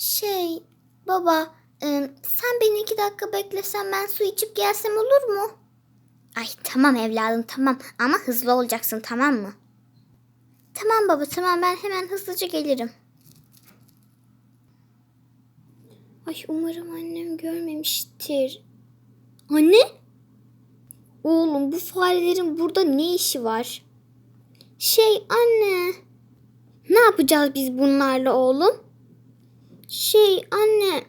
Şey baba e, sen beni iki dakika beklesen ben su içip gelsem olur mu? Ay tamam evladım tamam ama hızlı olacaksın tamam mı? Tamam baba tamam ben hemen hızlıca gelirim. Ay umarım annem görmemiştir. Anne? Oğlum bu farelerin burada ne işi var? Şey anne. Ne yapacağız biz bunlarla oğlum? Şey anne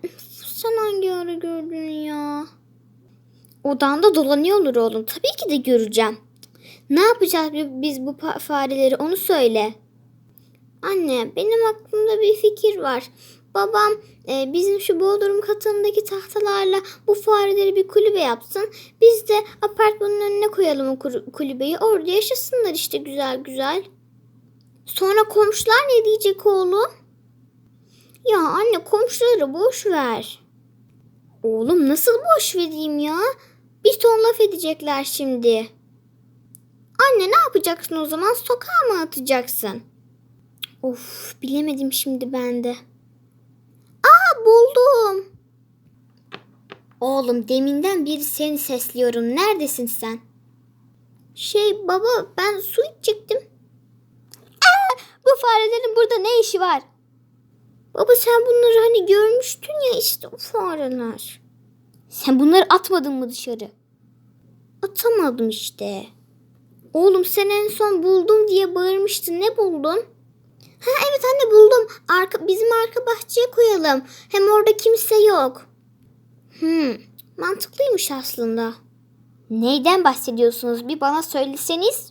sen hangi ara gördün ya? Odanda dolanıyorlar oğlum. Tabii ki de göreceğim. Ne yapacağız bi- biz bu fareleri onu söyle. Anne benim aklımda bir fikir var. Babam e, bizim şu bodrum katındaki tahtalarla bu fareleri bir kulübe yapsın. Biz de apartmanın önüne koyalım o kulübeyi. Orada yaşasınlar işte güzel güzel. Sonra komşular ne diyecek oğlum? Ya anne komşuları boş ver. Oğlum nasıl boş vereyim ya? Bir ton laf edecekler şimdi. Anne ne yapacaksın o zaman? Sokağa mı atacaksın? Of bilemedim şimdi ben de. Aa buldum. Oğlum deminden beri seni sesliyorum. Neredesin sen? Şey baba ben su içecektim. Aa, bu farelerin burada ne işi var? Baba sen bunları hani görmüştün ya işte o fareler. Sen bunları atmadın mı dışarı? Atamadım işte. Oğlum sen en son buldum diye bağırmıştın. Ne buldun? Ha evet anne buldum. Arka, bizim arka bahçeye koyalım. Hem orada kimse yok. Hmm, mantıklıymış aslında. Neyden bahsediyorsunuz? Bir bana söyleseniz.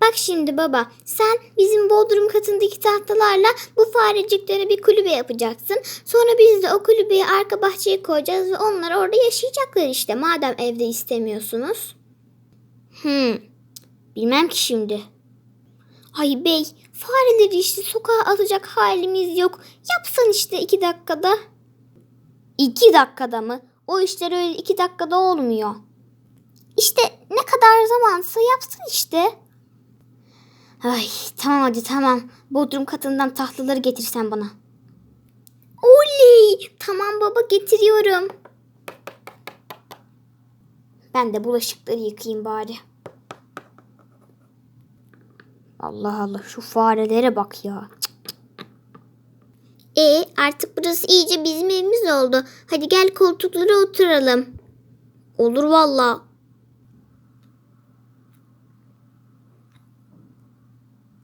Bak şimdi baba, sen bizim bodrum katındaki tahtalarla bu fareciklere bir kulübe yapacaksın. Sonra biz de o kulübeyi arka bahçeye koyacağız ve onlar orada yaşayacaklar işte madem evde istemiyorsunuz. Hmm, bilmem ki şimdi. Ay bey, fareleri işte sokağa atacak halimiz yok. Yapsan işte iki dakikada. İki dakikada mı? O işler öyle iki dakikada olmuyor. İşte ne kadar zamansa yapsın işte. Ay tamam hadi tamam. Bodrum katından tahtaları getirsen bana. Oley! Tamam baba getiriyorum. Ben de bulaşıkları yıkayayım bari. Allah Allah şu farelere bak ya. E artık burası iyice bizim evimiz oldu. Hadi gel koltuklara oturalım. Olur valla.